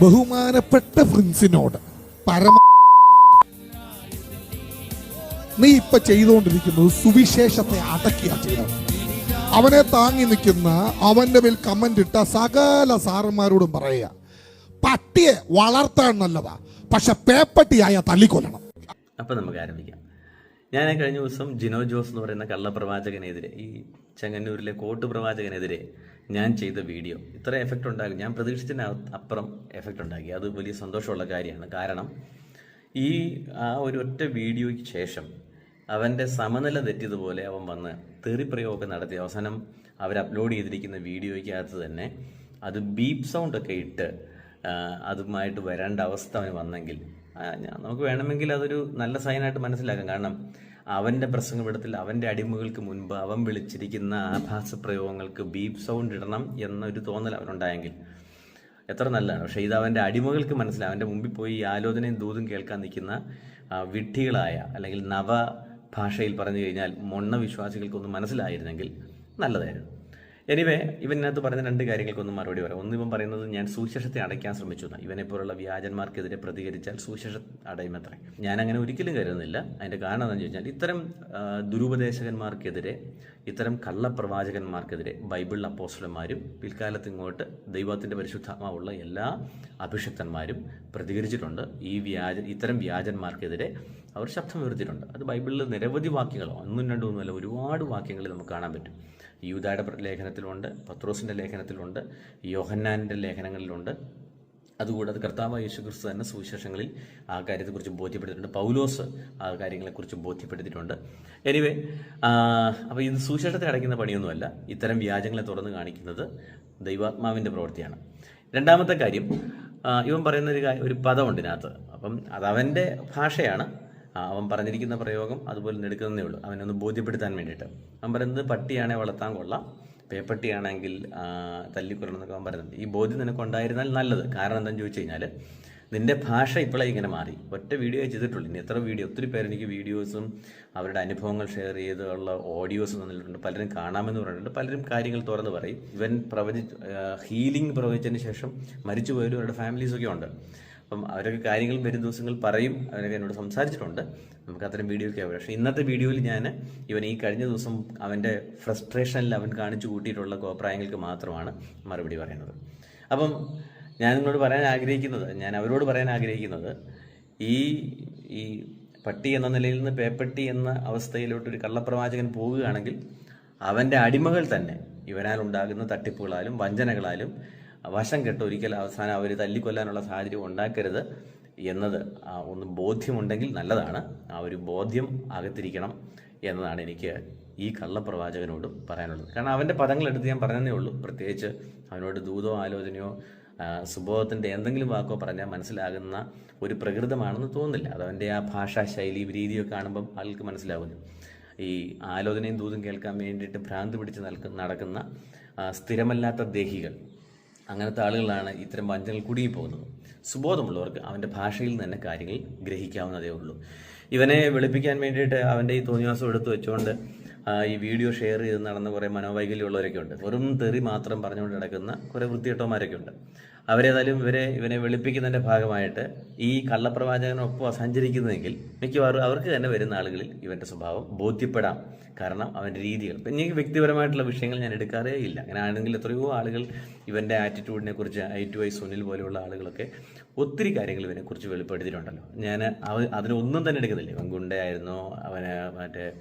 ബഹുമാനപ്പെട്ട പ്രിൻസിനോട് പരമ നീ ഇപ്പൊ ചെയ്തുകൊണ്ടിരിക്കുന്നത് സുവിശേഷത്തെ അടക്കിയ ചെയ്തത് അവനെ താങ്ങി നിൽക്കുന്ന അവന്റെ മേൽ കമന്റ് ഇട്ട സകല സാറന്മാരോടും പറയുക പട്ടിയെ വളർത്താൻ നല്ലതാ പക്ഷെ പേപ്പട്ടിയായ തല്ലിക്കൊല്ലണം അപ്പൊ നമുക്ക് ആരംഭിക്കാം. ഞാൻ കഴിഞ്ഞ ദിവസം ജിനോ ജോസ് എന്ന് പറയുന്ന കള്ളപ്രവാചകനെതിരെ ഈ ചെങ്ങന്നൂരിലെ കോട്ട് പ്രവാചകനെതിരെ ഞാൻ ചെയ്ത വീഡിയോ. ഇത്ര എഫക്റ്റ് ഉണ്ടാകും ഞാൻ പ്രതീക്ഷിച്ചതിന് അപ്പുറം എഫക്റ്റ് ഉണ്ടാക്കി. അത് വലിയ സന്തോഷമുള്ള കാര്യമാണ്. കാരണം ഈ ആ ഒരു ഒറ്റ വീഡിയോയ്ക്ക് ശേഷം അവന്റെ സമനില തെറ്റിയതുപോലെ അവൻ വന്ന് തെറിപ്രയോഗം നടത്തി. അവസാനം അവർ അപ്ലോഡ് ചെയ്തിരിക്കുന്ന വീഡിയോയ്ക്കകത്ത് തന്നെ അത് ബീപ്പ് സൗണ്ടൊക്കെ ഇട്ട് അതുമായിട്ട് വരേണ്ട അവസ്ഥ അവന് വന്നെങ്കിൽ നമുക്ക് വേണമെങ്കിൽ അതൊരു നല്ല സൈനായിട്ട് മനസ്സിലാക്കാം. കാരണം അവന്റെ പ്രസംഗപീഠത്തിൽ അവന്റെ അടിമകൾക്ക് മുൻപ് അവൻ വിളിച്ചിരിക്കുന്ന ആഭാസ പ്രയോഗങ്ങൾക്ക് ബീപ് സൗണ്ട് ഇടണം എന്നൊരു തോന്നൽ അവനുണ്ടായെങ്കിൽ എത്ര നല്ലതാണ് പക്ഷേ ഇത് അവന്റെ അടിമകൾക്ക് മനസ്സിലാവും അവന്റെ മുമ്പിൽ പോയി ആലോചനയും ദൂതും കേൾക്കാൻ നിൽക്കുന്ന വിഡ്ഢികളായ അല്ലെങ്കിൽ നവ ഭാഷയിൽ പറഞ്ഞു കഴിഞ്ഞാൽ മൊണ്ണ വിശ്വാസികൾക്കൊന്നും മനസ്സിലായിരുന്നെങ്കിൽ നല്ലതായിരുന്നു. എനിവേ ഇവനകത്ത് പറയുന്ന രണ്ട് കാര്യങ്ങൾക്കൊന്നും മറുപടി പറയാം. ഒന്ന് ഇവൻ പറയുന്നത് ഞാൻ സുശേഷത്തെ അടയ്ക്കാൻ ശ്രമിച്ചു എന്നാണ് ഇവനെ പോലുള്ള വ്യാജന്മാർക്കെതിരെ പ്രതികരിച്ചാൽ സുശേഷ അടയുമത്രേ. ഞാൻ അങ്ങനെ ഒരിക്കലും കരുതുന്നില്ല. അതിന്റെ കാരണം എന്താണെന്ന് ചോദിച്ചാൽ ഇത്തരം ദുരുപദേശകന്മാർക്കെതിരെ ഇത്തരം കള്ളപ്രവാചകന്മാർക്കെതിരെ ബൈബിൾ അപ്പോസ്റ്റലന്മാരും പിൽക്കാലത്ത് ഇങ്ങോട്ട് ദൈവത്തിന്റെ പരിശുദ്ധാത്മാവുള്ള എല്ലാ അഭിഷക്തന്മാരും പ്രതികരിച്ചിട്ടുണ്ട്. ഈ വ്യാജ ഇത്തരം വ്യാജന്മാർക്കെതിരെ അവർ ശബ്ദം ഉയർത്തിയിട്ടുണ്ട് അത് ബൈബിളിൽ നിരവധി വാക്യങ്ങളോ ഒന്നും രണ്ടും ഒന്നുമല്ല ഒരുപാട് വാക്യങ്ങളിൽ നമുക്ക് കാണാൻ പറ്റും. യൂതായുടെ ലേഖനത്തിലുണ്ട് പത്രോസിന്റെ ലേഖനത്തിലുണ്ട് യോഹന്നാനിന്റെ ലേഖനങ്ങളിലുണ്ട്. അതുകൂടാതെ കർത്താവ് യേശു ക്രിസ്തു തന്നെ സുവിശേഷങ്ങളിൽ ആ കാര്യത്തെക്കുറിച്ച് ബോധ്യപ്പെടുത്തിയിട്ടുണ്ട്. പൗലോസ് ആ കാര്യങ്ങളെക്കുറിച്ച് ബോധ്യപ്പെടുത്തിയിട്ടുണ്ട്. എനിവേ അപ്പോൾ ഇത് സുവിശേഷത്തെ അടയ്ക്കുന്ന പണിയൊന്നുമല്ല. ഇത്തരം വ്യാജങ്ങളെ തുറന്ന് കാണിക്കുന്നത് ദൈവാത്മാവിന്റെ പ്രവൃത്തിയാണ്. രണ്ടാമത്തെ കാര്യം ഇവൻ പറയുന്ന ഒരു ഒരു പദമുണ്ട് ഇതിനകത്ത്. അപ്പം അതവന്റെ ഭാഷയാണ്. അവൻ പറഞ്ഞിരിക്കുന്ന പ്രയോഗം അതുപോലെ എടുക്കുന്നതേ ഉള്ളൂ. അവനൊന്ന് ബോധ്യപ്പെടുത്താൻ വേണ്ടിയിട്ട്. അവൻ പറയുന്നത് പട്ടിയാണെ വളർത്താൻ കൊള്ളാം പേപ്പട്ടിയാണെങ്കിൽ തല്ലിക്കൊല്ലണം എന്നൊക്കെ അവൻ പറയുന്നുണ്ട്. ഈ ബോധ്യം നിനക്ക് ഉണ്ടായിരുന്നാൽ നല്ലത്. കാരണം എന്താണെന്ന് ചോദിച്ചു കഴിഞ്ഞാൽ നിന്റെ ഭാഷ ഇപ്പോഴേ ഇങ്ങനെ മാറി. ഒറ്റ വീഡിയോ ചെയ്തിട്ടുള്ളൂ. ഇനി എത്ര വീഡിയോ ഒത്തിരി പേര് എനിക്ക് വീഡിയോസും അവരുടെ അനുഭവങ്ങൾ ഷെയർ ചെയ്തുള്ള ഓഡിയോസും തന്നിട്ടുണ്ട്. പലരും കാണാമെന്ന് പറഞ്ഞിട്ടുണ്ട്. പലരും കാര്യങ്ങൾ തുറന്ന് പറയും. ഇവൻ പ്രവചി ഹീലിംഗ് പ്രവചിച്ചതിന് ശേഷം മരിച്ചു പോയവരും അവരുടെ ഫാമിലീസൊക്കെ ഉണ്ട്. അപ്പം അവരൊക്കെ കാര്യങ്ങൾ വരും ദിവസങ്ങൾ പറയും അവരൊക്കെ എന്നോട് സംസാരിച്ചിട്ടുണ്ട്. നമുക്ക് അത്തരം വീഡിയോ ഒക്കെ ആവും. പക്ഷേ ഇന്നത്തെ വീഡിയോയിൽ ഞാൻ ഇവൻ ഈ കഴിഞ്ഞ ദിവസം അവന്റെ ഫ്രസ്ട്രേഷനിൽ അവൻ കാണിച്ചു കൂട്ടിയിട്ടുള്ള അഭിപ്രായങ്ങൾക്ക് മാത്രമാണ് മറുപടി പറയുന്നത്. അപ്പം ഞാൻ നിങ്ങളോട് പറയാൻ ആഗ്രഹിക്കുന്നത് ഞാൻ അവരോട് പറയാൻ ആഗ്രഹിക്കുന്നത് ഈ ഈ പട്ടി എന്ന നിലയിൽ നിന്ന് പേപ്പട്ടി എന്ന അവസ്ഥയിലോട്ട് ഒരു കള്ളപ്രവാചകൻ പോവുകയാണെങ്കിൽ അവന്റെ അടിമകൾ തന്നെ ഇവനാൽ ഉണ്ടാകുന്ന തട്ടിപ്പുകളാലും വഞ്ചനകളാലും വശം കെട്ട് ഒരിക്കൽ അവസാനം അവർ തല്ലിക്കൊല്ലാനുള്ള സാഹചര്യം ഉണ്ടാക്കരുത് എന്നത് ഒന്ന് ബോധ്യമുണ്ടെങ്കിൽ നല്ലതാണ്. ആ ഒരു ബോധ്യം അകത്തിരിക്കണം എന്നതാണ് എനിക്ക് ഈ കള്ളപ്രവാചകനോടും പറയാനുള്ളത്. കാരണം അവന്റെ പദങ്ങളെടുത്ത് ഞാൻ പറഞ്ഞതേ ഉള്ളൂ. പ്രത്യേകിച്ച് അവനോട് ദൂതോ ആലോചനയോ സുബോധത്തിന്റെ എന്തെങ്കിലും വാക്കോ പറഞ്ഞാൽ മനസ്സിലാകുന്ന ഒരു പ്രകൃതമാണെന്ന് തോന്നുന്നില്ല. അത് അവന്റെ ആ ഭാഷാ ശൈലി രീതിയൊക്കെ കാണുമ്പം ആൾക്ക് മനസ്സിലാകുന്നു ഈ ആലോചനയും ദൂതും കേൾക്കാൻ വേണ്ടിയിട്ട് ഭ്രാന്ത് പിടിച്ച് നടക്കുന്ന സ്ഥിരമല്ലാത്ത ദേഹികൾ അങ്ങനത്തെ ആളുകളാണ് ഇത്തരം വഞ്ചനകൾ കുടുങ്ങി പോകുന്നത്. സുബോധമുള്ളവർക്ക് അവന്റെ ഭാഷയിൽ തന്നെ കാര്യങ്ങൾ ഗ്രഹിക്കാവുന്നതേ ഉള്ളൂ. ഇവനെ വെളുപ്പിക്കാൻ വേണ്ടിയിട്ട് അവന്റെ ഈ തോന്നിവാസം എടുത്തു വെച്ചുകൊണ്ട് ഈ വീഡിയോ ഷെയർ ചെയ്ത് നടന്ന കുറേ മനോവൈകല്യമുള്ളവരൊക്കെ ഉണ്ട്. വെറും തെറി മാത്രം പറഞ്ഞുകൊണ്ട് നടക്കുന്ന കുറേ വൃത്തികെട്ടവന്മാരൊക്കെ ഉണ്ട്. അവരേതായാലും ഇവരെ ഇവനെ വെളുപ്പിക്കുന്നതിന്റെ ഭാഗമായിട്ട് ഈ കള്ളപ്രവാചകനൊപ്പം സഞ്ചരിക്കുന്നതെങ്കിൽ മിക്കവാറും അവർക്ക് തന്നെ വരുന്ന ആളുകളിൽ ഇവന്റെ സ്വഭാവം ബോധ്യപ്പെടാം. കാരണം അവന്റെ രീതികൾ. ഇപ്പം എനിക്ക് വ്യക്തിപരമായിട്ടുള്ള വിഷയങ്ങൾ ഞാൻ എടുക്കാറേ ഇല്ല. അങ്ങനെ ആണെങ്കിൽ എത്രയോ ആളുകൾ ഇവന്റെ ആറ്റിറ്റ്യൂഡിനെ കുറിച്ച് ഐ ടു ഐ സുനിൽ പോലെയുള്ള ആളുകളൊക്കെ ഒത്തിരി കാര്യങ്ങൾ ഇവനെക്കുറിച്ച് വെളിപ്പെടുത്തിയിട്ടുണ്ടല്ലോ. ഞാൻ അതിനൊന്നും തന്നെ എടുക്കുന്നില്ല. ഇവൻ ഗുണ്ടയായിരുന്നോ. അവന് മറ്റേ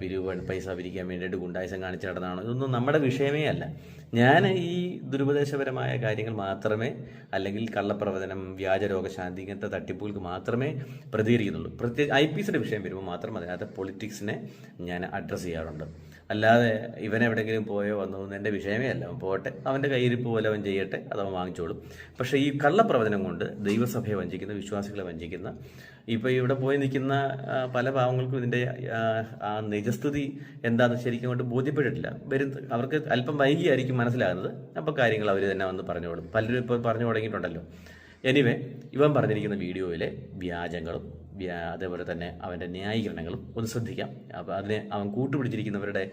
പിരിവ് പൈസ പിരിക്കാൻ വേണ്ടിയിട്ട് ഗുണ്ടായസം കാണിച്ച് നടന്നതാണോ? ഇതൊന്നും നമ്മുടെ വിഷയമേ അല്ല. ഞാൻ ഈ ദുരുപദേശപരമായ കാര്യങ്ങൾ മാത്രമേ അല്ലെങ്കിൽ കള്ളപ്രവചനം വ്യാജ രോഗശാന്തി ഇങ്ങനത്തെ തട്ടിപ്പുകൾക്ക് മാത്രമേ പ്രതികരിക്കുന്നുള്ളൂ. പ്രത്യേകിച്ച് ഐ പി സിയുടെ വിഷയം വരുമ്പോൾ മാത്രം അതിനകത്ത് പൊളിറ്റിക്സിനെ ഞാൻ അഡ്രസ്സ് ചെയ്യാറുണ്ട്. അല്ലാതെ ഇവൻ എവിടെയെങ്കിലും പോയോ വന്നോ എന്റെ വിഷയമേ അല്ല. അവൻ പോകട്ടെ അവന്റെ കയ്യിരിപ്പ് പോലെ അവൻ ചെയ്യട്ടെ. അത് അവൻ വാങ്ങിച്ചോളും. പക്ഷേ ഈ കള്ളപ്രവചനം കൊണ്ട് ദൈവസഭയെ വഞ്ചിക്കുന്ന വിശ്വാസികളെ വഞ്ചിക്കുന്ന ഇപ്പോൾ ഇവിടെ പോയി നിൽക്കുന്ന പല പാവങ്ങൾക്കും ഇതിന്റെ ആ, നിജസ്ഥിതി എന്താണെന്ന് ശരിക്കും കൊണ്ട് ബോധ്യപ്പെട്ടിട്ടില്ല. വരും അവർക്ക് അല്പം വൈകിയായിരിക്കും മനസ്സിലാകുന്നത്. അപ്പോൾ കാര്യങ്ങൾ അവർ തന്നെ വന്ന് പറഞ്ഞോളും. പലരും ഇപ്പോൾ പറഞ്ഞു തുടങ്ങിയിട്ടുണ്ടല്ലോ. എനിവേ ഇവൻ പറഞ്ഞിരിക്കുന്ന വീഡിയോയിലെ വ്യാജങ്ങളും വ്യാ- അതേപോലെ തന്നെ അവന്റെ ന്യായീകരണങ്ങളും ഒന്ന് ശ്രദ്ധിക്കാം. അപ്പോൾ അതിനെ അവൻ കൂട്ടുപിടിച്ചിരിക്കുന്നവരുടെ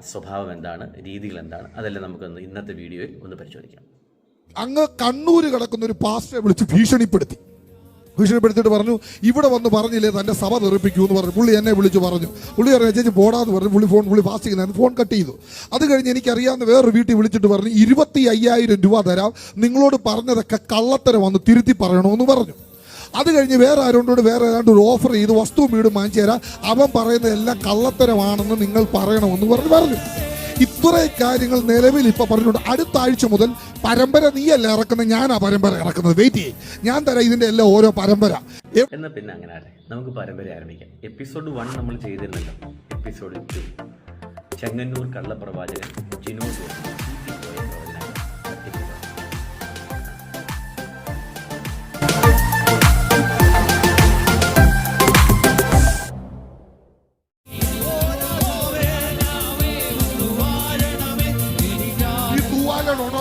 സ്വഭാവം എന്താണ് രീതികൾ എന്താണ് അതെല്ലാം നമുക്കൊന്ന് ഇന്നത്തെ വീഡിയോയിൽ ഒന്ന് പരിശോധിക്കാം. അങ്ങ് കണ്ണൂര് കിടക്കുന്ന ഒരു പാസ്റ്ററെ വിളിച്ച് ഭീഷണിപ്പെടുത്തി. ഭീഷണിപ്പെടുത്തിയിട്ട് പറഞ്ഞു ഇവിടെ വന്ന് പറഞ്ഞില്ലേ തന്റെ സഭ തെറിപ്പിക്കൂ എന്ന് പറഞ്ഞു. പുള്ളി എന്നെ വിളിച്ച് പറഞ്ഞു. പുള്ളി പറഞ്ഞു ചേച്ചി പോടാന്ന് പറഞ്ഞു. പുള്ളി ഫോൺ പുള്ളി ഫാസ്റ്റ് ചെയ്യുന്നതാണ് ഫോൺ കട്ട് ചെയ്തു. അത് കഴിഞ്ഞ് എനിക്കറിയാവുന്ന വേറൊരു വീട്ടിൽ വിളിച്ചിട്ട് പറഞ്ഞു ഇരുപത്തി അയ്യായിരം രൂപ തരാം. നിങ്ങളോട് പറഞ്ഞതൊക്കെ കള്ളത്തരം വന്ന് തിരുത്തി പറയണമെന്ന് പറഞ്ഞു. അത് കഴിഞ്ഞ് വേറെ ആരോടും വേറെ ഏതാണ്ട് ഒരു ഓഫർ ചെയ്ത് വസ്തു വീടും വാങ്ങിച്ചു തരാം അവൻ പറയുന്ന എല്ലാം കള്ളത്തരമാണെന്ന് നിങ്ങൾ പറയണമെന്ന് പറഞ്ഞു പറഞ്ഞു. ഇത്ര കാര്യങ്ങൾ നിലവിൽ ഇപ്പൊ പറഞ്ഞുകൊണ്ട് അടുത്ത ആഴ്ച മുതൽ പരമ്പര നീയല്ല ഇറക്കുന്നത്? ഞാനാ പരമ്പര ഇറക്കുന്നത്. വെയിറ്റ് ചെയ്യും. ഞാൻ തരാം ഇതിന്റെ എല്ലാം ഓരോ പരമ്പര. എന്നാ പിന്നെ അങ്ങനെ നമുക്ക് പരമ്പര ആരംഭിക്കാം. എപ്പിസോഡ് വൺ നമ്മൾ ചെയ്തിരുന്നല്ലോ. എപ്പിസോഡ് ടു ചെങ്ങന്നൂർ കള്ളപ്രവാചകൻ ജിനോ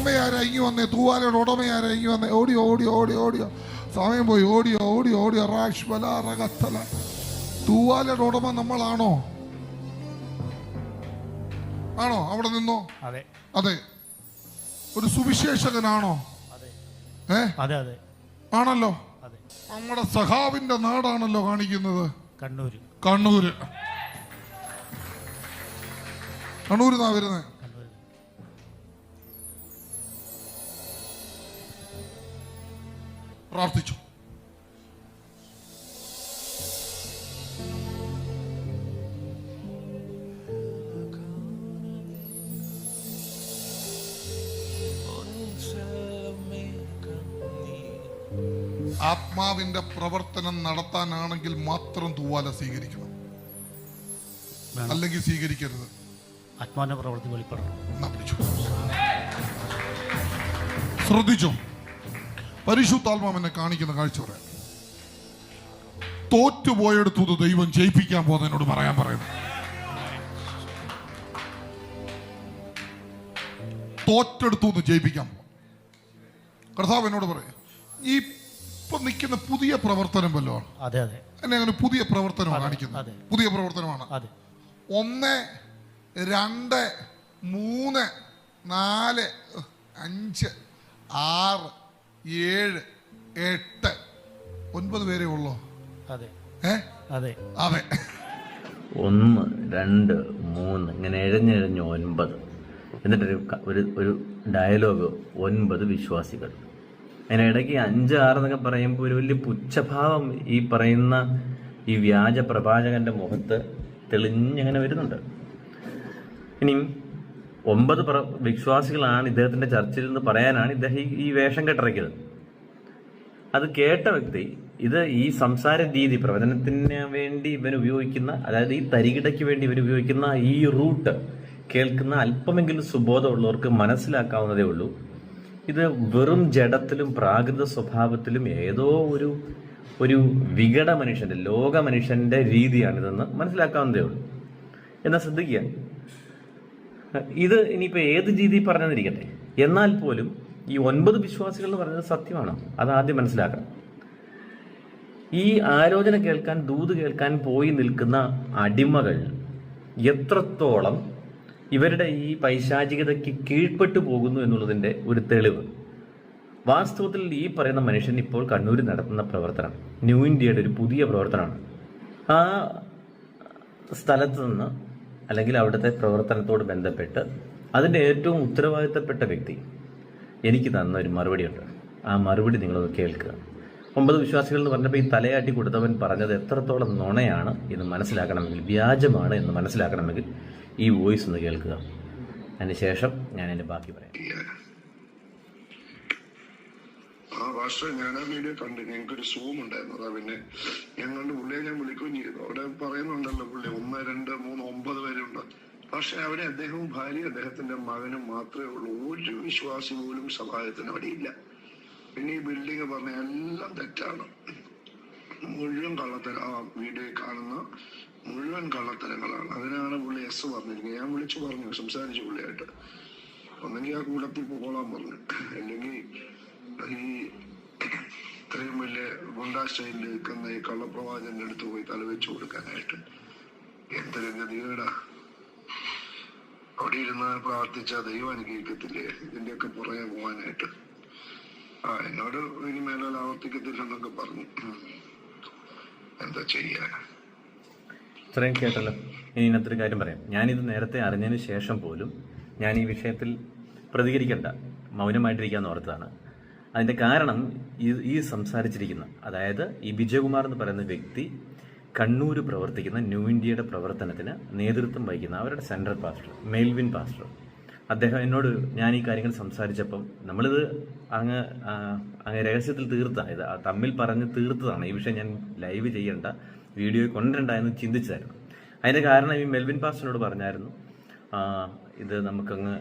ഉടമയാരാ ഇങ്ങി വന്നേ? തൂവാലയുടെ ഉടമയാരാ ഇങ്ങി വന്നേ? ഓടിയോ ഓടിയോ ഓടിയോ ഓടിയോ. സമയം പോയി ഓടിയോ ഓടിയോ ഓടിയോ. റാഷ് ബല റകത്തല തൂവാലയുടെ ഉടമ നമ്മളാണോ? ആണോ? അവിടെ നിന്നോ? അതെ. അതെ. ഒരു സുവിശേഷകനാണോ? ഏ? അതെ അതെ. ആണല്ലോ. നമ്മുടെ സഖാവിന്റെ നാടാണല്ലോ കാണിക്കുന്നത്. കണ്ണൂര്. കണ്ണൂര്. കണ്ണൂര് വരുന്നേ? വരുന്നത് പ്രാർത്ഥിച്ചു. ആത്മാവിന്റെ പ്രവർത്തനം നടത്താനാണെങ്കിൽ മാത്രം തൂവാല സ്വീകരിക്കണം. അല്ലെങ്കിൽ സ്വീകരിക്കരുത്. ആത്മാവിന്റെ പ്രവർത്തി വെളിപ്പെടണം ശ്രദ്ധിച്ചോ. പരിശുദ്ധാത്മാവ് എന്നെ കാണിക്കുന്ന കാഴ്ച പറയാം. തോറ്റുപോയെടുത്തു ഇത് ദൈവം ജയിപ്പിക്കാൻ പോകുന്നതിനോട് പറയാൻ പറയുന്നു. തോറ്റെടുത്തു എന്ന് ജയിപ്പിക്കാൻ പോകും. കർത്താവ് എന്നോട് പറയും ഈ ഇപ്പൊ നിൽക്കുന്ന പുതിയ പ്രവർത്തനം വല്ലോ അതെ അതെ. എന്നെ അങ്ങനെ പുതിയ പ്രവർത്തനമാണ് കാണിക്കുന്നത്. പുതിയ പ്രവർത്തനമാണ്. ഒന്ന് രണ്ട് മൂന്ന് നാല് അഞ്ച് ആറ് ഏഴ് എട്ട് ഒൻപത് പേരേ ഉള്ളോ? അതെ. അതെ. അതെ ഒന്ന് രണ്ട് മൂന്ന് ഇങ്ങനെ എഴഞ്ഞെഴഞ്ഞ് ഒൻപത്. എന്നിട്ടൊരു ഒരു ഒരു ഡയലോഗ് ഒൻപത് വിശ്വാസികൾ. അതിന് ഇടയ്ക്ക് അഞ്ച് ആറ് എന്നൊക്കെ പറയുമ്പോൾ ഒരു വലിയ പുച്ഛഭാവം ഈ പറയുന്ന ഈ വ്യാജ പ്രവാചകന്റെ മുഖത്ത് തെളിഞ്ഞങ്ങനെ വരുന്നുണ്ട്. ഇനിയും ഒമ്പത് വിശ്വാസികളാണ് ഇദ്ദേഹത്തിന്റെ ചർച്ചിൽ നിന്ന് പറയാനാണ് ഇദ്ദേഹം ഈ- ഈ വേഷം കെട്ടിറക്കിയത്. അത് കേട്ട വ്യക്തി ഇത് ഈ സംസാര രീതി പ്രവചനത്തിന് വേണ്ടി ഇവൻ ഉപയോഗിക്കുന്ന അതായത് ഈ തരികിടയ്ക്ക് വേണ്ടി ഇവൻ ഉപയോഗിക്കുന്ന ഈ റൂട്ട് കേൾക്കുന്ന അല്പമെങ്കിലും സുബോധമുള്ളവർക്ക് മനസ്സിലാക്കാവുന്നതേ ഉള്ളൂ. ഇത് വെറും ജഡത്തിലും പ്രാകൃത സ്വഭാവത്തിലും ഏതോ ഒരു ഒരു വികട മനുഷ്യന്റെ ലോക മനുഷ്യന്റെ രീതിയാണിതെന്ന് മനസ്സിലാക്കാവുന്നതേ ഉള്ളൂ. എന്നാൽ ശ്രദ്ധിക്കുക ഇത് ഇനിയിപ്പോൾ ഏത് രീതി പറഞ്ഞെന്നിരിക്കട്ടെ? എന്നാൽ പോലും ഈ ഒൻപത് വിശ്വാസികൾ എന്ന് പറയുന്നത് സത്യമാണ്. അത് ആദ്യം മനസ്സിലാക്കണം. ഈ ആലോചന കേൾക്കാൻ ദൂത് കേൾക്കാൻ പോയി നിൽക്കുന്ന അടിമകൾ എത്രത്തോളം ഇവരുടെ ഈ പൈശാചികതയ്ക്ക് കീഴ്പ്പെട്ടു പോകുന്നു എന്നുള്ളതിന്റെ ഒരു തെളിവ്. വാസ്തവത്തിൽ ഈ പറയുന്ന മനുഷ്യൻ ഇപ്പോൾ കണ്ണൂരിൽ നടത്തുന്ന പ്രവർത്തനം ന്യൂ ഇന്ത്യയുടെ ഒരു പുതിയ പ്രവർത്തനമാണ്. ആ സ്ഥലത്ത് നിന്ന് അല്ലെങ്കിൽ അവിടുത്തെ പ്രവർത്തനത്തോട് ബന്ധപ്പെട്ട് അതിന്റെ ഏറ്റവും ഉത്തരവാദിത്തപ്പെട്ട വ്യക്തി എനിക്ക് തന്ന ഒരു മറുപടിയുണ്ട് ആ മറുപടി നിങ്ങളൊന്ന് കേൾക്കുക. ഒമ്പത് വിശ്വാസികൾ എന്ന് പറഞ്ഞപ്പോൾ ഈ തലയാട്ടി കൊടുത്തവൻ പറഞ്ഞത് എത്രത്തോളം നുണയാണ് എന്ന് മനസ്സിലാക്കണമെങ്കിൽ വ്യാജമാണ് എന്ന് മനസ്സിലാക്കണമെങ്കിൽ ഈ വോയിസ് ഒന്ന് കേൾക്കുക. അതിന് ശേഷം ഞാൻ എന്റെ ബാക്കി പറയാം. ആ ഭാഷ ഞാൻ ആ വീഡിയോ കണ്ടു. ഞങ്ങൾക്കൊരു സൂം ഉണ്ടായിരുന്നു. അതാ പിന്നെ ഞങ്ങളുടെ പുള്ളിയെ ഞാൻ വിളിക്കുകയും ചെയ്തു. അവിടെ പറയുന്നുണ്ടല്ലോ പുള്ളി ഒന്ന് രണ്ട് മൂന്ന് ഒമ്പത് പേരുണ്ട്. പക്ഷെ അവിടെ അദ്ദേഹവും ഭാര്യ അദ്ദേഹത്തിന്റെ മകനും മാത്രമേ ഉള്ളൂ. ഒരു വിശ്വാസി പോലും സഹായത്തിന് അവിടെ ഇല്ല. പിന്നെ ഈ ബിൽഡിംഗ് പറഞ്ഞ എല്ലാം തെറ്റാണ്. മുഴുവൻ കള്ളത്തരം ആ വീഡിയോയിൽ കാണുന്ന മുഴുവൻ കള്ളത്തരങ്ങളാണ്. അതിനാണ് പുള്ളി എസ് പറഞ്ഞിരിക്കുന്നത്. ഞാൻ വിളിച്ചു പറഞ്ഞു സംസാരിച്ചു പുള്ളിയായിട്ട്. ഒന്നെങ്കിൽ ആ കൂടത്തിൽ പോകാൻ പറഞ്ഞു. അല്ലെങ്കിൽ ഈ ഇത്രയും വലിയ ഗുണ്ടാ സ്റ്റൈലിൽ നിൽക്കുന്ന ഈ കള്ളപ്രവാചന്റെ അടുത്ത് പോയി തലവെച്ചു കൊടുക്കാനായിട്ട് എന്തൊരു നീടാ അവിടെ ഇരുന്ന് പ്രാർത്ഥിച്ച ദൈവം അനുഗ്രഹിക്കത്തില്ലേ? ഇതിന്റെയൊക്കെ പുറകെ പോകാനായിട്ട്. ആ എന്നോട് ഇനി മേലാൽ ആവർത്തിക്കത്തില്ലെന്നൊക്കെ പറഞ്ഞു. എന്താ ചെയ്യാ? ഇത്രയും കേട്ടല്ലോ. ഇനി ഇന്നത്തെ കാര്യം പറയാം. ഞാനിത് നേരത്തെ അറിഞ്ഞതിന് ശേഷം പോലും ഞാൻ ഈ വിഷയത്തിൽ പ്രതികരിക്കണ്ട. മൗനമായിട്ടിരിക്കാന്ന് ഓർത്തതാണ്. അതിന്റെ കാരണം ഈ ഈ സംസാരിച്ചിരിക്കുന്ന അതായത് ഈ വിജയകുമാർ എന്ന് പറയുന്ന വ്യക്തി കണ്ണൂർ പ്രവർത്തിക്കുന്ന ന്യൂ ഇന്ത്യയുടെ പ്രവർത്തനത്തിന് നേതൃത്വം വഹിക്കുന്ന അവരുടെ സെൻട്രൽ പാസ്റ്റർ മെൽവിൻ പാസ്റ്റർ. അദ്ദേഹം എന്നോട് ഞാൻ ഈ കാര്യങ്ങൾ സംസാരിച്ചപ്പം നമ്മളിത് അങ്ങ് അങ്ങ് രഹസ്യത്തിൽ തീർത്താണ് ഇത് തമ്മിൽ പറഞ്ഞ് തീർത്തതാണ്. ഈ വിഷയം ഞാൻ ലൈവ് ചെയ്യേണ്ട വീഡിയോ കൊണ്ടുവരണ്ട എന്ന് ചിന്തിച്ചായിരുന്നു. അതിന്റെ കാരണം ഈ മെൽവിൻ പാസ്റ്ററിനോട് പറഞ്ഞായിരുന്നു ഇത് നമുക്കങ്ങ്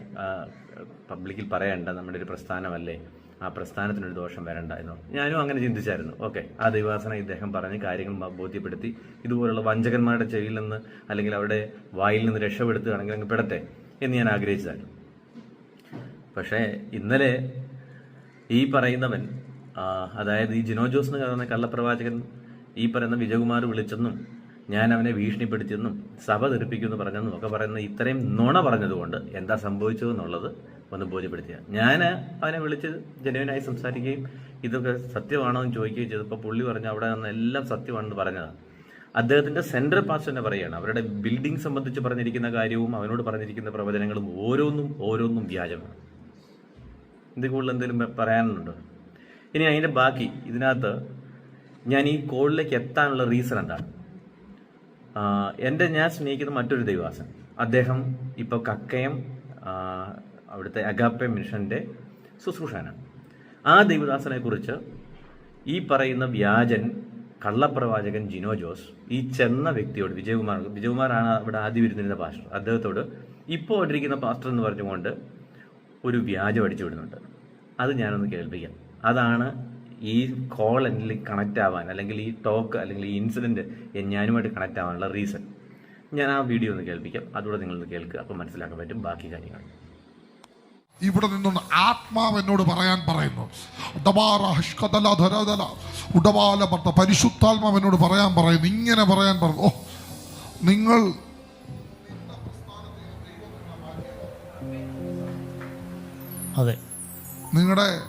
പബ്ലിക്കിൽ പറയണ്ട നമ്മുടെ ഒരു പ്രസ്ഥാനമല്ലേ? ആ പ്രസ്ഥാനത്തിനൊരു ദോഷം വരണ്ട എന്ന് ഞാനും അങ്ങനെ ചിന്തിച്ചായിരുന്നു. ഓക്കെ ആ ദൈവാസന ഇദ്ദേഹം പറഞ്ഞ് കാര്യങ്ങൾ ബോധ്യപ്പെടുത്തി. ഇതുപോലുള്ള വഞ്ചകന്മാരുടെ ചെവിയിൽ നിന്ന് അല്ലെങ്കിൽ അവരുടെ വായിൽ നിന്ന് രക്ഷപ്പെടുത്തുകയാണെങ്കിൽ അങ്ങ് പെടട്ടെ എന്ന് ഞാൻ ആഗ്രഹിച്ചതായിരുന്നു പക്ഷേ ഇന്നലെ ഈ പറയുന്നവൻ അതായത് ഈ ജിനോ ജോസ് എന്ന് പറയുന്ന കള്ളപ്രവാചകൻ ഈ പറയുന്ന വിജയകുമാർ വിളിച്ചെന്നും ഞാൻ അവനെ ഭീഷണിപ്പെടുത്തിയെന്നും സഭ തെറിപ്പിക്കുമെന്ന് പറഞ്ഞെന്നും ഒക്കെ പറയുന്ന ഇത്രയും നുണ പറഞ്ഞതുകൊണ്ട് എന്താ സംഭവിച്ചതെന്നുള്ളത് ഒന്ന് ബോധ്യപ്പെടുത്തിയ. ഞാൻ അവനെ വിളിച്ച് ജനുവനായി സംസാരിക്കുകയും ഇതൊക്കെ സത്യമാണോ എന്ന് ചോദിക്കുകയും ചെയ്തപ്പോൾ പുള്ളി പറഞ്ഞു അവിടെ നിന്ന് എല്ലാം സത്യമാണെന്ന് പറഞ്ഞതാണ്. അദ്ദേഹത്തിന്റെ സെൻട്രൽ പാസ് തന്നെ പറയുകയാണ്. അവരുടെ ബിൽഡിംഗ് സംബന്ധിച്ച് പറഞ്ഞിരിക്കുന്ന കാര്യവും അവനോട് പറഞ്ഞിരിക്കുന്ന പ്രവചനങ്ങളും ഓരോന്നും ഓരോന്നും വ്യാജമാണ്. ഇത് കൂടുതൽ എന്തെങ്കിലും പറയാനുണ്ടോ? ഇനി അതിന്റെ ബാക്കി ഇതിനകത്ത് ഞാൻ ഈ കോളിലേക്ക് എത്താനുള്ള റീസൺ എന്താണ്? എന്റെ ഞാൻ സ്നേഹിക്കുന്ന മറ്റൊരു ദൈവാസൻ അദ്ദേഹം ഇപ്പോൾ കക്കയം അവിടുത്തെ അഗാപ്പെ മിഷന്റെ ശുശ്രൂഷനാണ് ആ ദൈവദാസനെക്കുറിച്ച് ഈ പറയുന്ന വ്യാജൻ കള്ളപ്രവാചകൻ ജിനോ ജോസ് ഈ ചെന്ന വ്യക്തിയോട് വിജയകുമാർ വിജയകുമാറാണ് അവിടെ ആദ്യം ഇരുന്നിരുന്ന പാസ്റ്റർ അദ്ദേഹത്തോട് ഇപ്പോൾ ഇട്ടിരിക്കുന്ന പാസ്റ്റർ എന്ന് പറഞ്ഞുകൊണ്ട് ഒരു വ്യാജം അടിച്ചു വിടുന്നുണ്ട്. അത് ഞാനൊന്ന് കേൾപ്പിക്കാം. അതാണ് ഈ കോൾ എന്നിൽ കണക്റ്റ് ആവാൻ അല്ലെങ്കിൽ ഈ ടോക്ക് അല്ലെങ്കിൽ ഈ ഇൻസിഡന്റ് ഞാനുമായിട്ട് കണക്റ്റ് ആവാനുള്ള റീസൺ ഞാൻ ആ വീഡിയോ ഒന്ന് കേൾപ്പിക്കാം. അതുകൂടെ നിങ്ങളൊന്ന് കേൾക്കുക. അപ്പോൾ മനസ്സിലാക്കാൻ പറ്റും ബാക്കി കാര്യങ്ങൾ. ഇവിടെ നിന്നും ആത്മാവ് എന്നോട് പറയാൻ പറയുന്നു. ഭർത്ത പരിശുദ്ധാത്മാവ് എന്നോട് പറയാൻ പറയുന്നു. ഇങ്ങനെ പറയാൻ പറഞ്ഞു ഓ നിങ്ങൾ അതെ. നിങ്ങളുടെ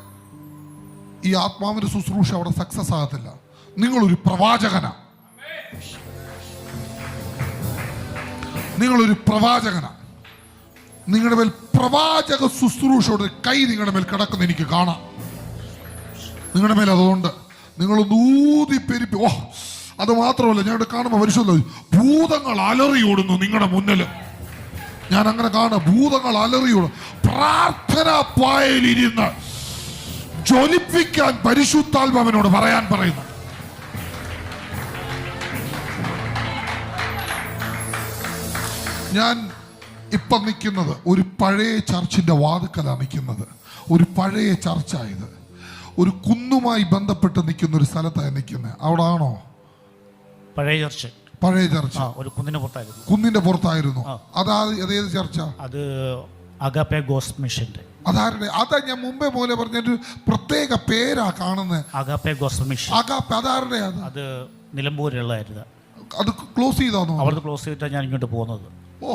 ഈ ആത്മാവിന്റെ ശുശ്രൂഷ അവിടെ സക്സസ് ആകത്തില്ല. നിങ്ങളൊരു പ്രവാചകനാ. നിങ്ങളൊരു പ്രവാചകനാ. നിങ്ങളുടെ മേൽ പ്രവാചക ശുശ്രൂഷയുടെ കൈ നിങ്ങളുടെ മേൽ കിടക്കുന്ന എനിക്ക് കാണാം. നിങ്ങളുടെ മേൽ അതുകൊണ്ട് നിങ്ങൾ നൂതി പെരുപ്പി ഓ അത് മാത്രമല്ല ഞാൻ കാണുമ്പോൾ പരിശോധന ഭൂതങ്ങൾ അലറി ഓടുന്നു നിങ്ങളുടെ മുന്നിൽ. ഞാൻ അങ്ങനെ കാണുക ഭൂതങ്ങൾ അലറിയോടും പ്രാർത്ഥന പായലിരുന്ന് ജ്വലിപ്പിക്കാൻ പരിശുദ്ധാത്മാവിനോട് പറയാൻ പറയുന്നു. ഞാൻ ഇപ്പം നിൽക്കുന്നത് ഒരു പഴയ ചർച്ചിന്റെ വാതുക്കലാണ് നിൽക്കുന്നത്. ഒരു പഴയ ചർച്ചായത്. ഒരു കുന്നുമായി ബന്ധപ്പെട്ട് നിൽക്കുന്ന ഒരു സ്ഥലത്താണ് നിൽക്കുന്നത്. അവിടെ ആണോ പഴയ ചർച്ച്. പഴയ ചർച്ച. ഒരു കുന്നിന്റെ പുറത്തായിരുന്നു. കുന്നിന്റെ പുറത്തായിരുന്നു. അതാ അതേത് ചർച്ച? അത് ഗോസ് മിഷന്റെ അതാരുടെ? അതാ ഞാൻ മുമ്പേ പോലെ പറഞ്ഞൊരു പ്രത്യേക പേരാ കാണുന്നത് ഗോസ് മിഷൻ. അതാരുടെ അത്? നിലമ്പൂരുള്ളതായിരുന്നു അത് ക്ലോസ് ചെയ്താണോ അവിടുന്ന് ക്ലോസ് ചെയ്തിട്ടാണ് ഞാൻ ഇങ്ങോട്ട് പോകുന്നത്. ഓ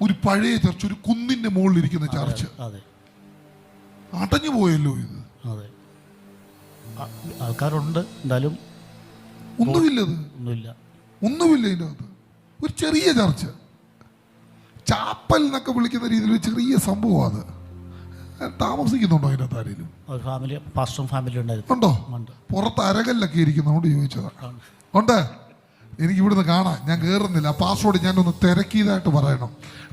ഒരു പഴയ ചർച്ച് ഒരു കുന്നിന്റെ മുകളിൽ ഇരിക്കുന്ന ചർച്ച് അടഞ്ഞു പോയല്ലോ ഇത്. ആൾക്കാരുണ്ട് എന്തായാലും ഒന്നുമില്ലത് ഒന്നുമില്ല. ഒന്നുമില്ല ഇതിന്റെ അകത്ത് ഒരു ചെറിയ ചർച്ച് ചാപ്പൽ എന്നൊക്കെ വിളിക്കുന്ന രീതിയിൽ ഒരു ചെറിയ സംഭവം അത്. താമസിക്കുന്നുണ്ടോ അതിനകത്ത് ആരെങ്കിലും ഫാമിലി പാസ്റ്ററും ഫാമിലി ഉണ്ടായിരുന്നു. ഉണ്ടോ? പുറത്ത് അരകല്ലൊക്കെ ഇരിക്കുന്നതുകൊണ്ട് ചോദിച്ചതാണ് ഉണ്ട്? എനിക്ക് ഇവിടുന്ന് കാണാം ഞാൻ കയറുന്നില്ല പാസ്വേഡ് ഞാനൊന്ന് തിരക്കിയതായിട്ട് പറയണം.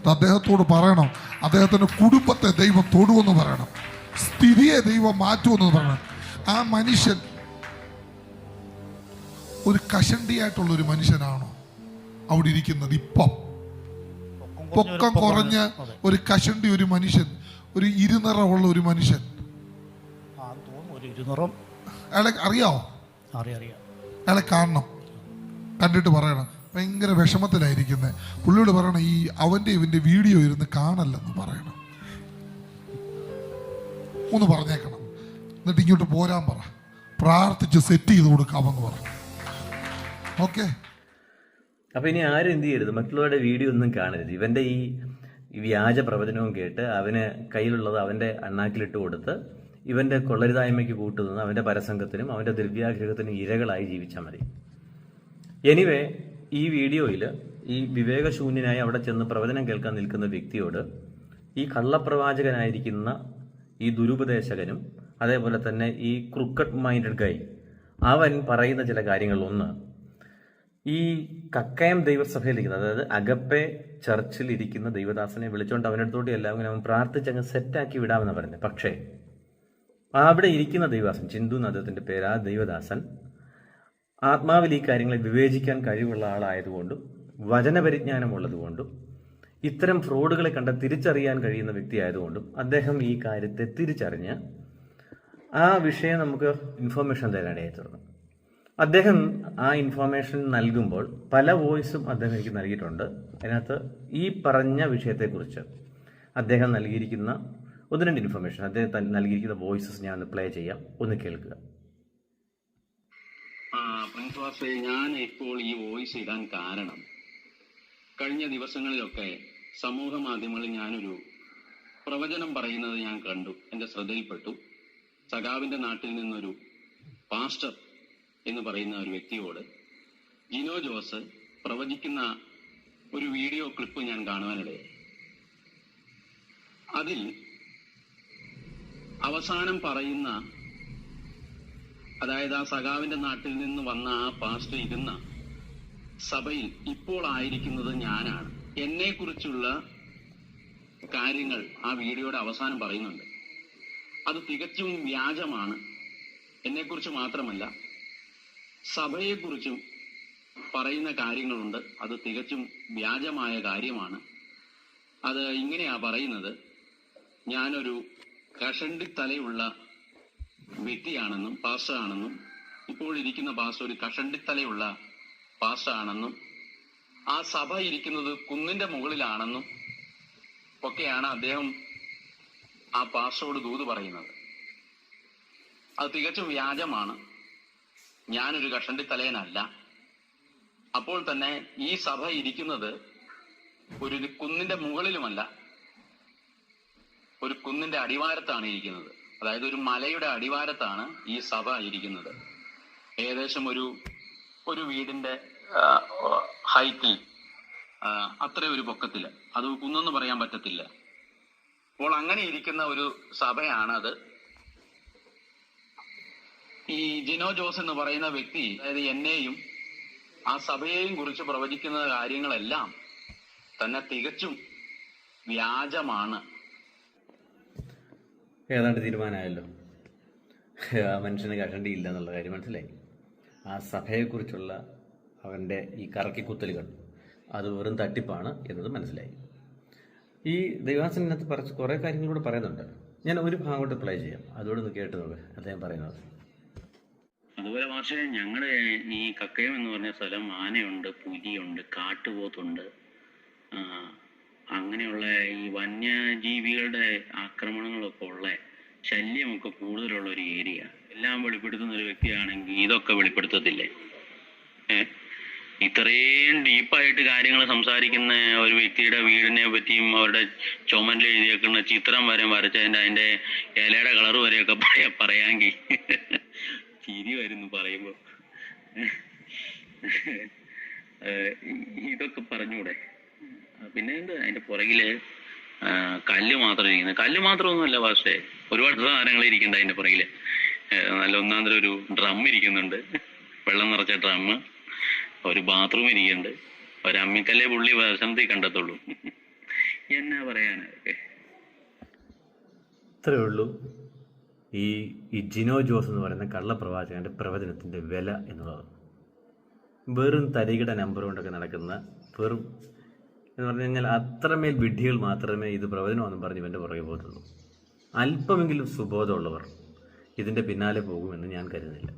അദ്ദേഹത്തോട് പറയണം. അദ്ദേഹത്തിന്റെ കുടുംബത്തെ ദൈവം തൊടുവെന്ന് പറയണം. സ്ഥിതിയെ ദൈവം മാറ്റുമെന്ന് പറയണം. ആ മനുഷ്യൻ ഒരു കഷണ്ടിയായിട്ടുള്ള ഒരു മനുഷ്യനാണോ? അവിടെ ഇരിക്കുന്നത് ഇപ്പം. പൊക്കം കുറഞ്ഞ ഒരു കഷണ്ടി ഒരു മനുഷ്യൻ ഒരു ഇരുനിറമുള്ള ഒരു മനുഷ്യൻ. അയാളെ അറിയാവോ? അറിയാം അറിയാം. അയാളെ കാണണം. കണ്ടിട്ട് പറയണം. ഭയങ്കര വിഷമത്തിലായിരിക്കുന്നത് പുള്ളിയോട് പറയണം ഈ അവന്റെ ഇവന്റെ വീഡിയോ ഇരുന്ന് കാണല്ലെന്ന് പറയണം. ഒന്ന് പറഞ്ഞേക്കണം. എന്നിട്ട് ഇങ്ങോട്ട് പോരാൻ പറ. പ്രാർത്ഥിച്ച് സെറ്റ് ചെയ്ത് കൊടുക്കാമെന്ന് പറ. ഓക്കെ? അപ്പോൾ ഇനി ആരും എന്ത് ചെയ്യരുത്. മറ്റുള്ളവരുടെ വീഡിയോ ഒന്നും കാണരുത്. ഇവന്റെ ഈ വ്യാജ പ്രവചനവും കേട്ട് അവന് കയ്യിലുള്ളത് അവന്റെ അണ്ണാക്കിലിട്ട് കൊടുത്ത് ഇവന്റെ കൊള്ളരുതായ്മയ്ക്ക് കൂട്ടുനിന്ന് അവന്റെ പരസംഗത്തിനും അവന്റെ ദ്രവ്യാഗ്രഹത്തിനും ഇരകളായി ജീവിച്ചാൽ മതി. എനിവേ ഈ വീഡിയോയിൽ ഈ വിവേകശൂന്യനായി അവിടെ ചെന്ന് പ്രവചനം കേൾക്കാൻ നിൽക്കുന്ന വ്യക്തിയോട് ഈ കള്ളപ്രവാചകനായിരിക്കുന്ന ഈ ദുരുപദേശകനും അതേപോലെ തന്നെ ഈ ക്രിക്കറ്റ് മൈൻഡഡ് ഗൈ അവൻ പറയുന്ന ചില കാര്യങ്ങൾ ഒന്ന് ഈ കക്കയം ദൈവസഭയിലിരിക്കുന്ന അതായത് അകപ്പെ ചർച്ചിൽ ഇരിക്കുന്ന ദൈവദാസനെ വിളിച്ചുകൊണ്ട് അവനടുത്തോട്ട് അടുത്തോട്ട് എല്ലാം അവൻ പ്രാർത്ഥിച്ചങ്ങ് സെറ്റാക്കി വിടാമെന്ന് പറഞ്ഞു പക്ഷേ അവിടെ ഇരിക്കുന്ന ദൈവദാസൻ ചിന്തു നദത്തിന്റെ പേര് ആ ദൈവദാസൻ ആത്മാവിൽ ഈ കാര്യങ്ങളെ വിവേചിക്കാൻ കഴിവുള്ള ആളായതുകൊണ്ടും വചനപരിജ്ഞാനമുള്ളതുകൊണ്ടും ഇത്തരം ഫ്രോഡുകളെ കണ്ട് തിരിച്ചറിയാൻ കഴിയുന്ന വ്യക്തി വ്യക്തിയായതുകൊണ്ടും അദ്ദേഹം ഈ കാര്യത്തെ തിരിച്ചറിഞ്ഞ് ആ വിഷയം നമുക്ക് ഇൻഫർമേഷൻ തരാൻ തീർന്നു അദ്ദേഹം ആ ഇൻഫർമേഷൻ നൽകുമ്പോൾ പല വോയിസും അദ്ദേഹം എനിക്ക് നൽകിയിട്ടുണ്ട്. അതിനകത്ത് ഈ പറഞ്ഞ വിഷയത്തെക്കുറിച്ച് അദ്ദേഹം നൽകിയിരിക്കുന്ന ഒന്ന് രണ്ട് ഇൻഫർമേഷൻ അദ്ദേഹം നൽകിയിരിക്കുന്ന വോയിസസ് ഞാൻ ഒന്ന് പ്ലേ ചെയ്യാം. ഒന്ന് കേൾക്കുക. വാസേ ഞാൻ ഇപ്പോൾ ഈ വോയിസ് ഇടാൻ കാരണം കഴിഞ്ഞ ദിവസങ്ങളിലൊക്കെ സമൂഹ മാധ്യമങ്ങളിൽ ഞാനൊരു പ്രവചനം പറയുന്നത് ഞാൻ കണ്ടു എന്റെ ശ്രദ്ധയിൽപ്പെട്ടു. സഖാവിന്റെ നാട്ടിൽ നിന്നൊരു പാസ്റ്റർ എന്ന് പറയുന്ന ഒരു വ്യക്തിയോട് ജിനോ ജോസ് പ്രവചിക്കുന്ന ഒരു വീഡിയോ ക്ലിപ്പ് ഞാൻ കാണുവാനിടയായി. അതിൽ അവസാനം പറയുന്ന അതായത് ആ സഖാവിന്റെ നാട്ടിൽ നിന്ന് വന്ന ആ പാസ്റ്റർ ഇരുന്ന സഭയിൽ ഇപ്പോൾ ആയിരിക്കുന്നത് ഞാനാണ്. എന്നെ കുറിച്ചുള്ള കാര്യങ്ങൾ ആ വീഡിയോയുടെ അവസാനം പറയുന്നുണ്ട്. അത് തികച്ചും വ്യാജമാണ്. എന്നെക്കുറിച്ച് മാത്രമല്ല സഭയെക്കുറിച്ചും പറയുന്ന കാര്യങ്ങളുണ്ട്. അത് തികച്ചും വ്യാജമായ കാര്യമാണ്. അത് ഇങ്ങനെയാ പറയുന്നത്. ഞാനൊരു കഷണ്ടിത്തലയുള്ള വ്യക്തിയാണെന്നും ഇപ്പോൾ ഇരിക്കുന്ന പാസ്റ്റർ ഒരു കഷണ്ടിത്തലയുള്ള പാസ്റ്റർ ആണെന്നും ആ സഭ ഇരിക്കുന്നത് കുന്നിന്റെ മുകളിലാണെന്നും ഒക്കെയാണ് അദ്ദേഹം ആ പാസ്റ്ററോട് ദൂത് പറയുന്നത്. അത് തികച്ചും വ്യാജമാണ്. ഞാനൊരു കഷണ്ടിത്തലയനല്ല. അപ്പോൾ തന്നെ ഈ സഭ ഇരിക്കുന്നത് ഒരു കുന്നിന്റെ മുകളിലുമല്ല ഒരു കുന്നിന്റെ അടിവാരത്താണ് ഇരിക്കുന്നത്. അതായത് ഒരു മലയുടെ അടിവാരത്താണ് ഈ സഭ ഇരിക്കുന്നത്. ഏകദേശം ഒരു ഒരു വീടിന്റെ ഹൈറ്റിൽ അത്ര ഒരു പൊക്കത്തിൽ. അത് കുന്നെന്ന് പറയാൻ പറ്റത്തില്ല. അപ്പോൾ അങ്ങനെ ഇരിക്കുന്ന ഒരു സഭയാണ് അത് ഈ ജിനോ ജോസ് എന്ന് പറയുന്ന വ്യക്തി അതായത് എന്നെയും ആ സഭയെയും കുറിച്ച് പ്രവചിക്കുന്ന കാര്യങ്ങളെല്ലാം തന്നെ തികച്ചും വ്യാജമാണ്. ഏതാണ്ട് തീരുമാനമായല്ലോ. ആ മനുഷ്യന് കഷണ്ടിയില്ല എന്നുള്ള കാര്യം മനസ്സിലായി. ആ സഭയെക്കുറിച്ചുള്ള അവന്റെ ഈ കറക്കിക്കുത്തലുകൾ അത് വെറും തട്ടിപ്പാണ് എന്നത് മനസ്സിലായി. ഈ ദൈവാസനകത്ത് പറച്ച് കുറേ കാര്യങ്ങളോട് പറയുന്നുണ്ട്. ഞാൻ ഒരു ഭാഗം കൊണ്ട് പ്ലേ ചെയ്യാം. അതോട് ഒന്ന് കേട്ട് നോക്ക്. അദ്ദേഹം പറയുന്നത്. അതുപോലെ പക്ഷേ ഞങ്ങളുടെ ഈ കക്കയം എന്ന് പറഞ്ഞ സ്ഥലം ആനയുണ്ട് പുലിയുണ്ട് കാട്ടുപോത്തുണ്ട്. അങ്ങനെയുള്ള ഈ വന്യജീവികളുടെ ആക്രമണങ്ങളൊക്കെ ഉള്ള ശല്യമൊക്കെ കൂടുതലുള്ള ഒരു ഏരിയ എല്ലാം വെളിപ്പെടുത്തുന്ന ഒരു വ്യക്തിയാണെങ്കിൽ ഇതൊക്കെ വെളിപ്പെടുത്തത്തില്ലേ? ഏ? ഇത്രയും ഡീപ്പായിട്ട് കാര്യങ്ങൾ സംസാരിക്കുന്ന ഒരു വ്യക്തിയുടെ വീടിനെ പറ്റിയും അവരുടെ ചുമരിൽ എഴുതിയേക്കുന്ന ചിത്രം വരെ വരച്ചതിന്റെ അതിന്റെ ഇലയുടെ കളർ വരെയൊക്കെ പറയാ പറയാമെങ്കിൽ ചിരി വരുന്നു പറയുമ്പോ. ഏഹ് ഇതൊക്കെ പറഞ്ഞൂടെ? പിന്നെ എന്ത് അതിന്റെ പുറകിൽ കല്ല് മാത്രം ഇരിക്കുന്നത്. കല്ല് മാത്രമൊന്നുമല്ല പക്ഷേ ഒരുപാട് സാധനങ്ങൾ ഇരിക്കുന്നുണ്ട് അതിന്റെ പുറകിൽ. നല്ല ഒന്നാം തരം ഒരു ഡ്രം ഇരിക്കുന്നുണ്ട്. വെള്ളം നിറച്ച ഡ്രം. ഒരു ബാത്റൂം ഇരിക്കുന്നുണ്ട്. ഒരു അമ്മിക്കല്ലേ പുള്ളി വസന്തി കണ്ടെത്തുള്ളൂ. എന്നാ പറയാനൊക്കെ ഉള്ളൂ. ഈ ഈ ജിനോ ജോസ് എന്ന് പറയുന്ന കള്ളപ്രവാചകന്റെ പ്രവചനത്തിന്റെ വില എന്നുള്ളത്. വെറും തരികിട നമ്പർ കൊണ്ടൊക്കെ നടക്കുന്ന വെറും എന്ന് പറഞ്ഞു കഴിഞ്ഞാൽ അത്രമേൽ വിഡ്ഢികൾ മാത്രമേ ഇത് പ്രവചനമാണെന്ന് പറഞ്ഞ് ഇവന്റെ പുറകെ പോകത്തുള്ളൂ അല്പമെങ്കിലും സുബോധമുള്ളവർ ഇതിന്റെ പിന്നാലെ പോകുമെന്ന് ഞാൻ കരുതുന്നില്ല.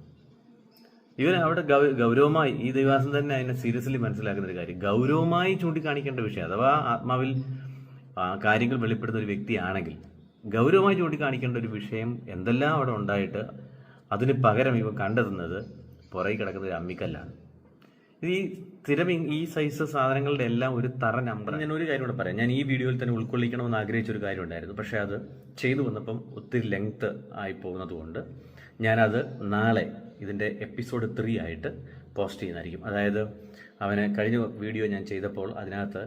ഇവൻ അവിടെ ഗൗരവമായി ഈ ദൈവാസം തന്നെ അതിനെ സീരിയസ്ലി മനസ്സിലാക്കുന്ന ഒരു കാര്യം. ഗൗരവമായി ചൂണ്ടിക്കാണിക്കേണ്ട വിഷയം അഥവാ ആത്മാവിൽ കാര്യങ്ങൾ വെളിപ്പെടുന്ന ഒരു വ്യക്തിയാണെങ്കിൽ ഗൗരവമായി ചൂണ്ടിക്കാണിക്കേണ്ട ഒരു വിഷയം എന്തെല്ലാം അവിടെ ഉണ്ടായിട്ട് അതിന് പകരം ഇവ കണ്ടെത്തുന്നത് പുറകെ കിടക്കുന്ന ഒരു അമ്മിക്കല്ലാണ്. ഈ സ്ഥിരം ഈ- സൈസ് സാധനങ്ങളുടെ എല്ലാം ഒരു തറ നമ്പർ ഞാൻ ഒരു കാര്യം കൂടെ പറയാം. ഞാൻ ഈ വീഡിയോയിൽ തന്നെ ഉൾക്കൊള്ളിക്കണമെന്ന് ആഗ്രഹിച്ച ഒരു കാര്യം ഉണ്ടായിരുന്നു പക്ഷേ അത് ചെയ്തു വന്നപ്പം ഒത്തിരി ലെങ്ത് ആയി പോകുന്നത് കൊണ്ട് ഞാനത് നാളെ ഇതിന്റെ എപ്പിസോഡ് ത്രീ ആയിട്ട് പോസ്റ്റ് ചെയ്യുന്നതായിരിക്കും. അതായത് അവന് കഴിഞ്ഞ വീഡിയോ ഞാൻ ചെയ്തപ്പോൾ അതിനകത്ത്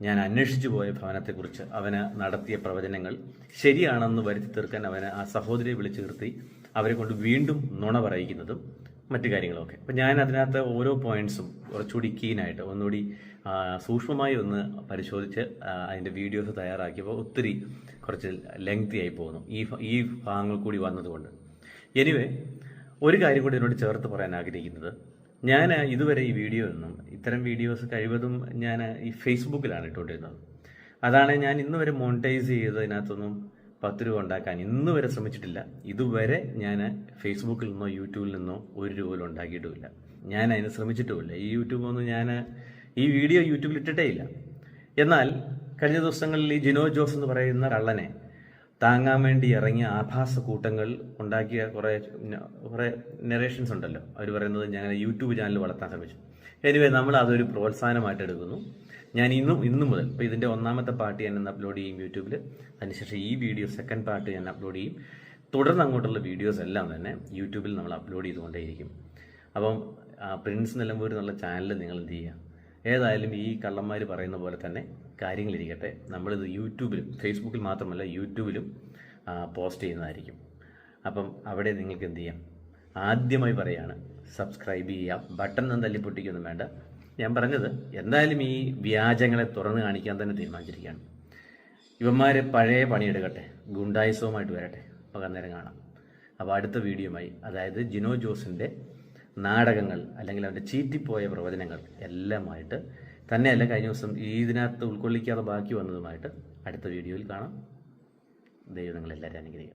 ഞാൻ അന്വേഷിച്ചു പോയ ഭവനത്തെക്കുറിച്ച് അവന് നടത്തിയ പ്രവചനങ്ങൾ ശരിയാണെന്ന് വരുത്തി തീർക്കാൻ അവന് ആ സഹോദരിയെ വിളിച്ചു നിർത്തി അവരെ കൊണ്ട് വീണ്ടും നുണ പറയിക്കുന്നതും മറ്റു കാര്യങ്ങളൊക്കെ. അപ്പം ഞാൻ അതിനകത്ത് ഓരോ പോയിന്റ്സും കുറച്ചുകൂടി കീനായിട്ട് ഒന്നുകൂടി സൂക്ഷ്മമായി ഒന്ന് പരിശോധിച്ച് അതിന്റെ വീഡിയോസ് തയ്യാറാക്കിയപ്പോൾ ഒത്തിരി കുറച്ച് ലെങ്തി ആയി പോകുന്നു. ഈ ഈ ഭാഗങ്ങൾ കൂടി വന്നതുകൊണ്ട്. എനിവേ ഒരു കാര്യം കൂടി എന്നോട് ചേർത്ത് പറയാൻ ആഗ്രഹിക്കുന്നത്. ഞാൻ ഇതുവരെ ഈ വീഡിയോ ഒന്നും ഇത്തരം വീഡിയോസ് കഴിവതും ഞാൻ ഈ ഫേസ്ബുക്കിലാണ് ഇട്ടുകൊണ്ടിരുന്നത്. അതാണ് ഞാൻ ഇന്ന് വരെ മോണിറ്റൈസ് ചെയ്തതിനകത്തൊന്നും പത്ത് രൂപ ഉണ്ടാക്കാൻ ഇന്ന് വരെ ശ്രമിച്ചിട്ടില്ല. ഇതുവരെ ഞാൻ ഫേസ്ബുക്കിൽ നിന്നോ യൂട്യൂബിൽ നിന്നോ ഒരു രൂപ പോലും ഉണ്ടാക്കിയിട്ടുമില്ല. ഞാൻ അതിന് ശ്രമിച്ചിട്ടുമില്ല. ഈ യൂട്യൂബ് ഒന്നും ഞാൻ ഈ വീഡിയോ യൂട്യൂബിൽ ഇട്ടിട്ടേ ഇല്ല. എന്നാൽ കഴിഞ്ഞ ദിവസങ്ങളിൽ ഈ ജിനോ ജോസ് എന്ന് പറയുന്ന കള്ളനെ താങ്ങാൻ വേണ്ടി ഇറങ്ങിയ ആഭാസ കൂട്ടങ്ങൾ ഉണ്ടാക്കിയ കുറേ കുറേ നെറേഷൻസ് ഉണ്ടല്ലോ. അവർ പറയുന്നത് ഞാൻ യൂട്യൂബ് ചാനൽ വളർത്താൻ ശ്രമിച്ചു. എനിവേ നമ്മൾ അതൊരു പ്രോത്സാഹനമായിട്ട് എടുക്കുന്നു. ഞാൻ ഇന്നും ഇന്നു മുതൽ ഇപ്പോൾ ഇതിന്റെ ഒന്നാമത്തെ പാർട്ട് ഞാൻ ഇന്ന് അപ്ലോഡ് ചെയ്യും യൂട്യൂബിൽ അതിനുശേഷം ഈ വീഡിയോ സെക്കൻഡ് പാർട്ട് ഞാൻ അപ്ലോഡ് ചെയ്യും. തുടർന്ന് അങ്ങോട്ടുള്ള വീഡിയോസ് എല്ലാം തന്നെ യൂട്യൂബിൽ നമ്മൾ അപ്ലോഡ് ചെയ്തുകൊണ്ടേയിരിക്കും. അപ്പം പ്രിൻസ് നിലമ്പൂർ എന്നുള്ള ചാനൽ നിങ്ങൾ എന്ത് ചെയ്യുക ഏതായാലും ഈ കള്ളന്മാർ പറയുന്ന പോലെ തന്നെ കാര്യങ്ങളിരിക്കട്ടെ. നമ്മളിത് യൂട്യൂബിലും ഫേസ്ബുക്കിൽ മാത്രമല്ല യൂട്യൂബിലും പോസ്റ്റ് ചെയ്യുന്നതായിരിക്കും. അപ്പം അവിടെ നിങ്ങൾക്ക് എന്ത് ചെയ്യാം? ആദ്യമായി പറയാണ് സബ്സ്ക്രൈബ് ചെയ്യാം ബട്ടൺ ഒന്നും തല്ലിപ്പൊട്ടിക്കൊന്നും വേണ്ട. ഞാൻ പറഞ്ഞത് എന്തായാലും ഈ വ്യാജങ്ങളെ തുറന്ന് കാണിക്കാൻ തന്നെ തീരുമാനിച്ചിരിക്കുകയാണ്. ഇവന്മാർ പഴയ പണിയെടുക്കട്ടെ ഗുണ്ടായുസവുമായിട്ട് വരട്ടെ. നമുക്ക് അന്നേരം കാണാം. അപ്പോൾ അടുത്ത വീഡിയോയുമായി അതായത് ജിനോ ജോസിന്റെ നാടകങ്ങൾ അല്ലെങ്കിൽ അവന്റെ ചീറ്റിപ്പോയ പ്രവചനങ്ങൾ എല്ലാമായിട്ട് തന്നെയല്ല കഴിഞ്ഞ ദിവസം ഈ ഇതിനകത്ത് ഉൾക്കൊള്ളിക്കാതെ ബാക്കി വന്നതുമായിട്ട് അടുത്ത വീഡിയോയിൽ കാണാം. ദൈവം നിങ്ങളെല്ലാവരും അനുഗ്രഹിക്കും